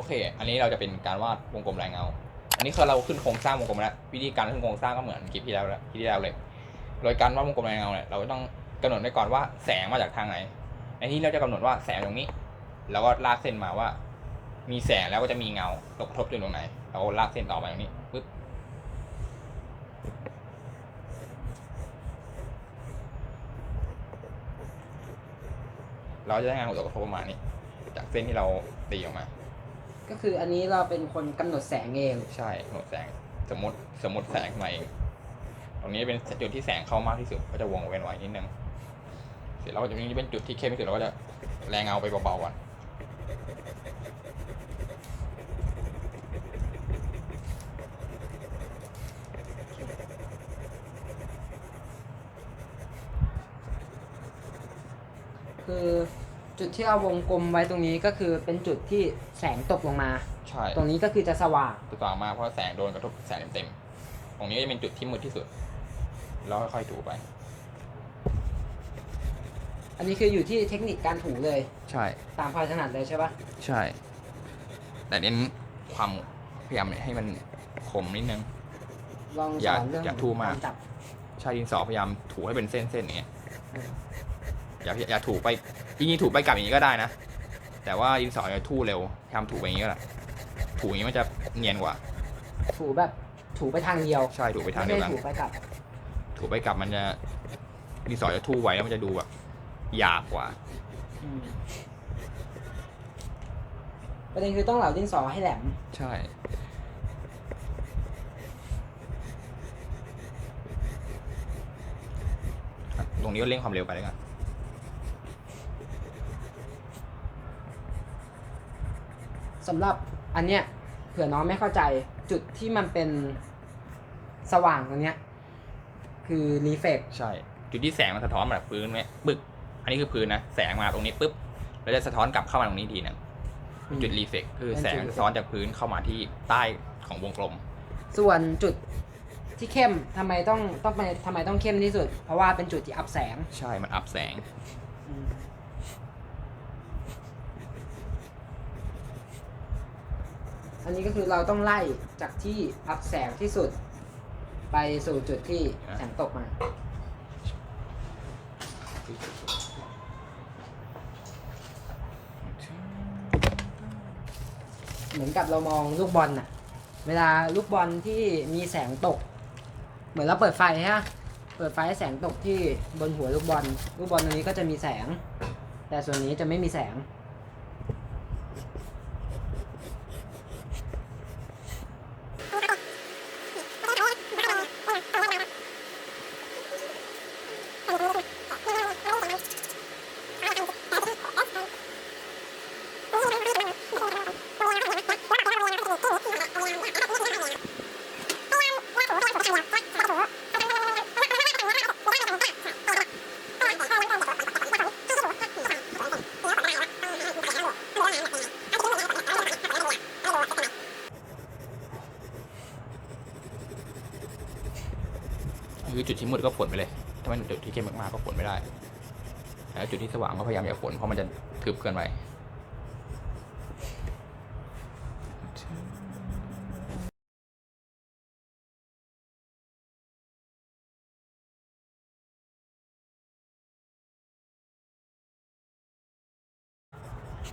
โอเค อันนี้เราจะเป็นการวาดวงกลมแรงเงา อันนี้คือเราขึ้นโครงสร้างวงกลมแล้ว วิธีการขึ้นโครงสร้างก็เหมือนคลิปที่แล้วล้วคลิปที่แล้วเลย โดยการวาดวงกลมแรงเงาเนี่ยเราต้องกำหนดไว้ก่อนว่าแสงมาจากทางไหน ในที่เราจะกำหนดว่าแสงตรงนี้ แล้วก็ลากเส้นมาว่า มีแสงแล้วก็จะมีเงาตกกระทบอยู่ตรงไหน เราก็ลากเส้นต่อไปตรงนี้ปึ๊บเราจะได้งานตกกระทบประมาณนี้ จากเส้นที่เราตีออกมา ก็คืออันนี้เราเป็นคนกำหนดแสงเอง ใช่หนวดแสงสมมติสมมติแสงขึ้นมาเองตรงนี้เป็นจุดที่แสงเข้ามากที่สุดก็จะวงเว้นไว้นิดนึงเสร็จแล้วตรงนี้เป็นจุดที่เข้มที่สุดเราก็จะแรงเงาไปเบาๆก่อนคือ จุดที่เราวงกลมไว้ตรงนี้ก็คือเป็นจุดที่แสงตกลงมา ใช่ตรงนี้ก็คือจะสว่างตัวต่างมากเพราะว่าแสงโดนกระทบแสงเต็มๆตรงนี้ก็จะเป็นจุดที่มืดที่สุด แล้วค่อยๆถูไป อันนี้คืออยู่ที่เทคนิคการถูเลย ใช่ ตามความถนัดเลยใช่ปะใช่ แต่เน้นความพยายามให้มันคมนิดนึง ลองสอย่าอนเรื่องอย่าทู่มาก รจับใช้ดินสอพยายามถูให้เป็นเส้นๆอย่างเงี้ยเอออย่าอย่าถูไป จริงๆถูไปกลับอย่างนี้ก็ได้นะ แต่ว่าดินสอจะทู่เร็วพยายามถูไปอย่างนี้ก็ได้ถูอย่างนี้มันจะเนียนกว่า ถูแบบถูไปทางเดียวใช่ถูไปทางไม่เดียวได้กันถูไปกลับ ถูไปกลับมันจะดินสอจะทู่ไว้แล้วมันจะดูแบบหยาบกว่าอืมประเด็นคือต้องเหลาดินสอให้แหลม ใช่ ตรงนี้ก็เร่งความเร็วไปเลยกัน สำหรับอันเนี้ยเผื่อน้องไม่เข้าใจจุดที่มันเป็นสว่างตรงเนี้ยคือรีเฟกใช่ จุดที่แสงมันสะท้อนมาจากพื้นไหมปึ๊กอันนี้คือพื้นนะ แสงมาตรงนี้ปุ๊บ แล้วจะสะท้อนกลับเข้ามาตรงนี้ทีหนึงจุดรีเฟกคือแสงสะท้อนจากพื้นเข้ามาที่ใต้ของวงกลม ส่วนจุดที่เข้มทำไมต้องต้องไปทำไมต้องเข้มที่สุด เพราะว่าเป็นจุดที่อับแสง ใช่ มันอับแสง นนี้ก็คือเราต้องไล่จากที่อับแสงที่สุด ไปสู่จุดที่อะแสงตกมา เหมือนกับเรามองลูกบอลน่ะ เวลาลูกบอลที่มีแสงตก เหมือนเราเปิดไฟฮะ เปิดไฟให้แสงตกที่บนหัวลูกบอล ลูกบอลตรงนี้ก็จะมีแสง แต่ส่วนนี้จะไม่มีแสง คือจุดที่มืดก็ฝนไปเลย ถ้ามันจุดที่เข้มมากๆก็ฝนไม่ได้ แล้วจุดที่สว่างก็พยายามอย่าฝนเพราะมันจะทึบเกินไป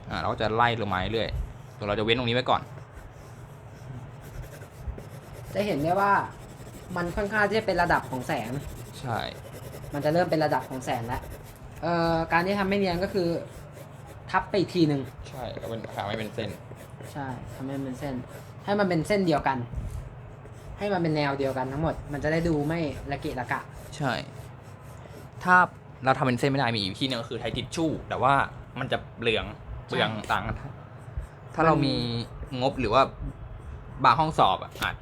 อ่าเราก็จะไล่ลงมาเรื่อยๆเราจะเว้นตรงนี้ไว้ก่อน จะเห็นได้ว่า มันค่อนข้างที่จะเป็นระดับของแสง ใช่ มันจะเริ่มเป็นระดับของแสงแล้วเอ่อการที่ทำไม่เนียนก็คือทับไปอีกทีหนึ่งใช่ก็เป็นหาไม่เป็นเส้น ใช่ทำให้มันเป็นเส้น ให้มันเป็นเส้นเดียวกัน ให้มันเป็นแนวเดียวกันทั้งหมด มันจะได้ดูไม่ละเกะละกะ ใช่ ถ้าเราทำเป็นเส้นไม่ได้มีอีกวิธีหนึงก็คือใช้ทิชชู่ แต่ว่ามันจะเปลืองเปลืองตังค์ถ้าเรามีงบหรือว่าบางห้องสอบอะอาจ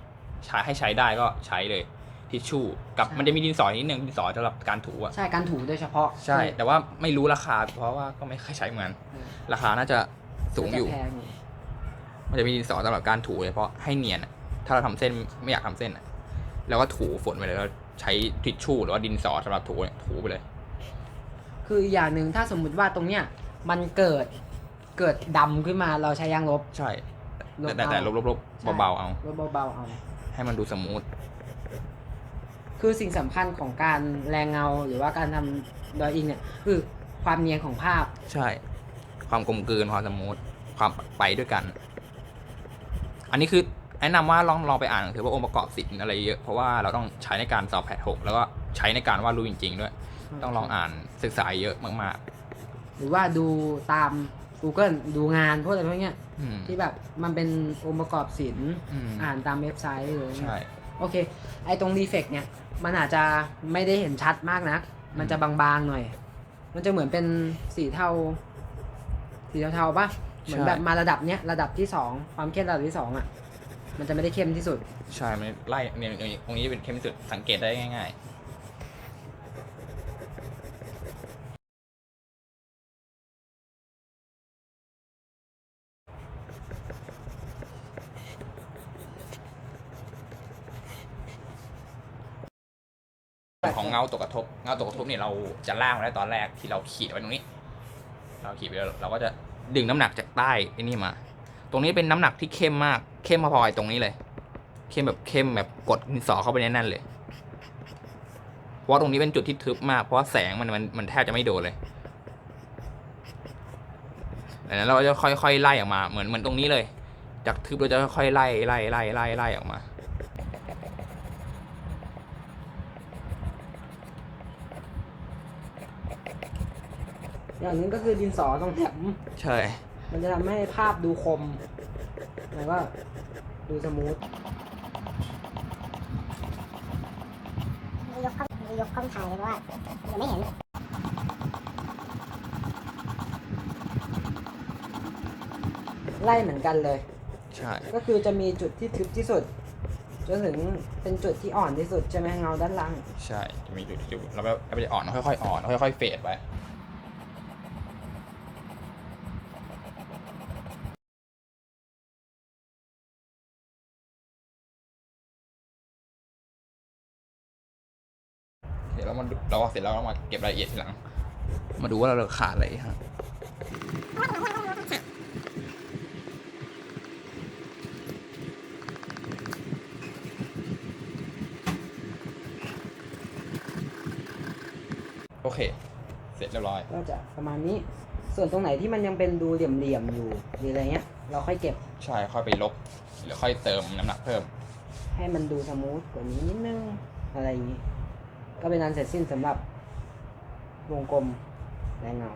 ใช้ให้ใช้ได้ก็ใช้เลยทิชชู่กับใช่ มันจะมีดินสอนิดนึงดินสอสำหรับการถูอะใช่การถูโดยเฉพาะใช่ แต่ว่าไม่รู้ราคา เพราะว่าก็ไม่เคยใช้เหมือนเออราคาน่าจะสูงอยู่จะแพงอยู่มันจะมีดินสอสำหรับการถูเลยเพราะให้เนียนอะถ้าเราทำเส้นไม่อยากทำเส้นอะแล้วก็ถูฝนไปเลยแล้วใช้ทิชชู่หรือว่าดินสอสำหรับถูเนี่ยถูไปเลย คืออย่างหนึ่งถ้าสมมุติว่าตรงเนี้ยมันเกิดเกิดดำขึ้นมาเราใช้ยางลบใช่ลบแต่แต่เอาลบลบลบใช่เบาๆเอา ลบเบาๆเอา ให้มันดูสมูทคือสิ่งสำคัญของการแรงเงาหรือว่าการทำดอยอิงเนี่ยคือความเนียนของภาพ ใช่ ความกลมกลืนความสมูทความไปด้วยกัน อันนี้คือแนะนำว่าลองลองไปอ่านหนังสือว่าองค์ประกอบสินอะไรเยอะ เพราะว่าเราต้องใช้ในการสอบแพทหกแล้วก็ใช้ในการวาดรูปจริง ๆ ด้วย ต้องลองอ่านศึกษาเยอะมากหรือว่าดูตาม Google ดูงานพวกอะไรพวกเนี้ยๆอืมที่แบบมันเป็นองค์ประกอบศิลป์อืมอ่านตามเว็บไซต์หรือใช่ โอเค ไอตรงรีเฟกเนี่ย มันอาจจะไม่ได้เห็นชัดมากนะ มันจะบางๆหน่อย มันจะเหมือนเป็นสีเทา สีเทาๆปะเหมือนแบบมาระดับเนี้ย ระดับที่สอง ความเข้มระดับที่สองอะ มันจะไม่ได้เข้มที่สุด ใช่มันไล่เนี่ยเนี่ยตรงนี้จะเป็นเข้มที่สุดสังเกตได้ง่าย ของเงาตกกระทบเงาตกกระทบเนี่ยเราจะล่างมาได้ตอนแรกที่เราขีดไว้ตรงนี้ เราขีดไปแล้วเราก็จะดึงน้ำหนักจากใต้ไอ้นี่มา ตรงนี้เป็นน้ำหนักที่เข้มมากเข้มพอๆไอ้ตรงนี้เลย เข้มแบบเข้มแบบกดดินสอเข้าไปแน่นๆเลยเพราะว่าตรงนี้เป็นจุดที่ทึบมากเพราะว่าแสงมันมันมันแทบจะไม่โดนเลยดังนั้นเราก็จะค่อยๆไล่ออกมาเหมือนเหมือนตรงนี้เลย จากทึบเราจะค่อยๆไล่ไล่ไล่ไล่ไล่ออกมา อย่างหนึงก็คือดินสอตรงแถมใช่ มันจะทำให้ภาพดูคม แล้วก็ดูสมูทยกกล้องยกกล้องถ่ายเลยเพราะว่าเดี๋ยวไม่เห็น ไล่เหมือนกันเลย ใช่ ก็คือจะมีจุดที่ทึบที่สุด จนถึงเป็นจุดที่อ่อนที่สุดใช่ไหมเงาด้านล่าง ใช่ จะมีจุดจุดแล้วแบบมันจะอ่อนค่อยๆอ่อนค่อยๆเฟดไป เดี๋ยวเรามาดูเราเสร็จแล้วเรามาเก็บรายละเอียดทีหลัง มาดูว่าเราขาดอะไรฮะโอเค เสร็จเรียบร้อย ก็จะประมาณนี้ ส่วนตรงไหนที่มันยังเป็นดูเหลี่ยมๆอยู่หรืออะไรเงี้ย เราค่อยเก็บ ใช่ค่อยไปลบหรือค่อยเติมน้ำหนักเพิ่ม ให้มันดูสมูทกว่านี้นิดนึงอะไรอย่างนี้ ก็เป็นอันเสร็จสิ้นสำหรับวงกลมแรงเงา